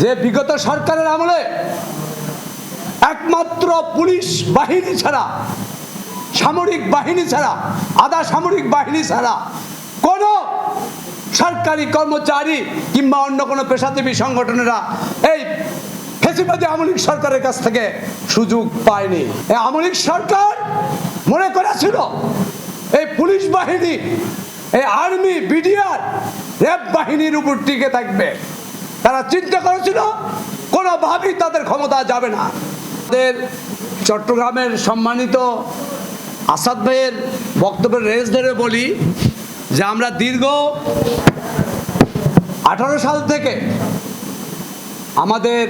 যে বিগত সরকারের আমলে একমাত্র পুলিশ বাহিনী ছাড়া, সামরিক বাহিনী ছাড়া, আধা সামরিক বাহিনী ছাড়া কোনো সরকারি কর্মচারী কিংবা অন্য কোনো পেশাজীবী সংগঠনেরা এই ফেসিবাদী আমলিক সরকারের কাছ থেকে সুযোগ পায়নি। এই আমলিক সরকার মনে করেছিল এই পুলিশ বাহিনী, এই আর্মি, বিডিআর, র্যাব বাহিনীর উপর টিকে থাকবে। তারা চিন্তা করেছিল কোনোভাবেই তাদের ক্ষমতা যাবে না। তাদের চট্টগ্রামের সম্মানিত আসাদ ভাইয়ের বক্তব্যের রেস ধরে বলি যে আমরা দীর্ঘ আঠারো সাল থেকে আমাদের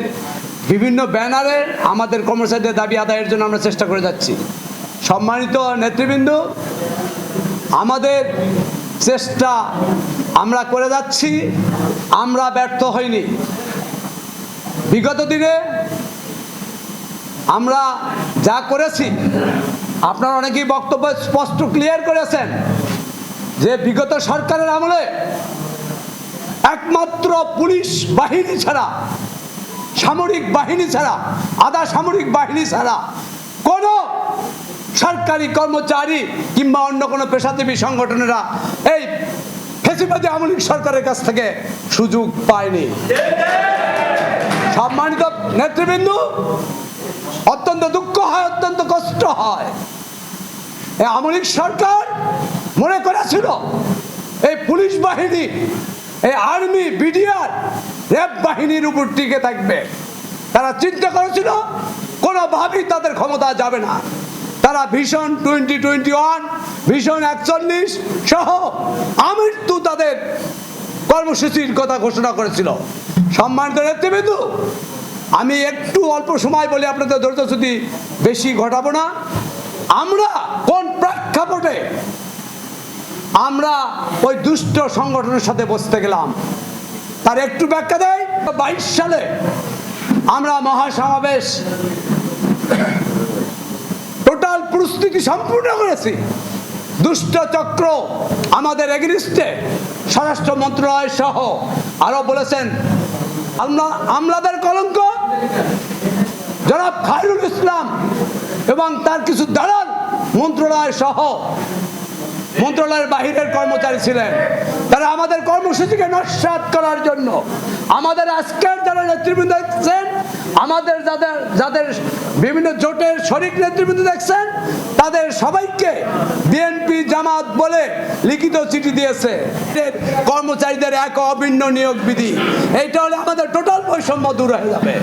বিভিন্ন ব্যানারে আমাদের কর্মচারীদের দাবি আদায়ের জন্য আমরা চেষ্টা করে যাচ্ছি। সম্মানিত নেতৃবৃন্দ, আমাদের চেষ্টা আমরা করে যাচ্ছি, আমরা ব্যর্থ হইনি। বিগত দিনে আমরা যা করেছি, আপনারা অনেকেই বক্তব্য স্পষ্ট ক্লিয়ার করেছেন যে বিগত সরকারের আমলে একমাত্র পুলিশ বাহিনী ছাড়া, সামরিক বাহিনী ছাড়া, আধা সামরিক বাহিনী ছাড়া কোনো সরকারি কর্মচারী কিংবা অন্য কোনো পেশাজীবী সংগঠনেরা এই ফেসিবাদী আমলিক সরকারের কাছ থেকে সুযোগ পায়নি। সম্মানিত নেতৃবৃন্দ, অত্যন্ত দুঃখ হয়, অত্যন্ত কষ্ট হয়। আমলিক সরকার মনে করেছিল, এই পুলিশ বাহিনী, এই আর্মি, বিডিআর, র্যাব বাহিনীর উপর টিকে থাকবে। তারা চিন্তা করেছিল, কোনোভাবেই তাদের ক্ষমতা যাবে না। তারা ভীষণ টোয়েন্টি টোয়েন্টি ওয়ান ভীষণ একচল্লিশ সহ আমৃত্যু তাদের কর্মসূচির কথা ঘোষণা করেছিল। সম্মানিত নেতৃবৃন্দ, আমি একটু অল্প সময় বলে আপনাদের ধৈর্য শ্রুতি বেশি ঘটাবো না। আমরা কোন প্রেক্ষাপটে আমরা ওই দুষ্ট সংগঠনের সাথে বসতে গেলাম? তার একটু ব্যাখ্যা দেয় বাইশ সালে আমরা মহাসমাবেশ প্রস্তুতি সম্পূর্ণ করেছি। দুষ্ট চক্র আমাদের এগেনিস্টে স্বরাষ্ট্র মন্ত্রণালয় সহ আরও বলেছেন, আমরা আমলাদের কলঙ্ক। জনাব খায়রুল ইসলাম এবং তার কিছু দালাল মন্ত্রণালয় সহ মন্ত্রণালয়ের বাহিরের কর্মচারী ছিলেন। তারা আমাদের কর্মসূচিকে নস্বাত করার জন্য আমাদের আজকের যারা নেতৃবৃন্দ দেখছেন, আমাদের যাদের যাদের বিভিন্ন জোটের শরিক নেতৃবৃন্দ দেখছেন, তাদের সবাইকে বিএনপি জামাত বলে লিখিত চিঠি দিয়েছে। কর্মচারীদের এক অভিন্ন নিয়োগ বিধি। এইটা হলে আমাদের টোটাল বৈষম্য দূর হয়ে যাবে।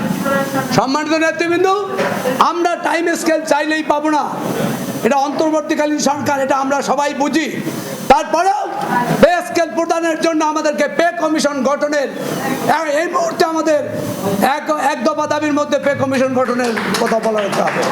সম্মানিত নেতৃবৃন্দ, আমরা টাইম স্কেল চাইলেই পাবো না। এটা অন্তর্বর্তীকালীন সরকার, এটা আমরা সবাই বুঝি। তারপরেও পে স্কেল প্রদানের জন্য আমাদেরকে পে কমিশন গঠনের, এই মুহূর্তে আমাদের এক এক দফা দাবির মধ্যে পে কমিশন গঠনের কথা বলা হবে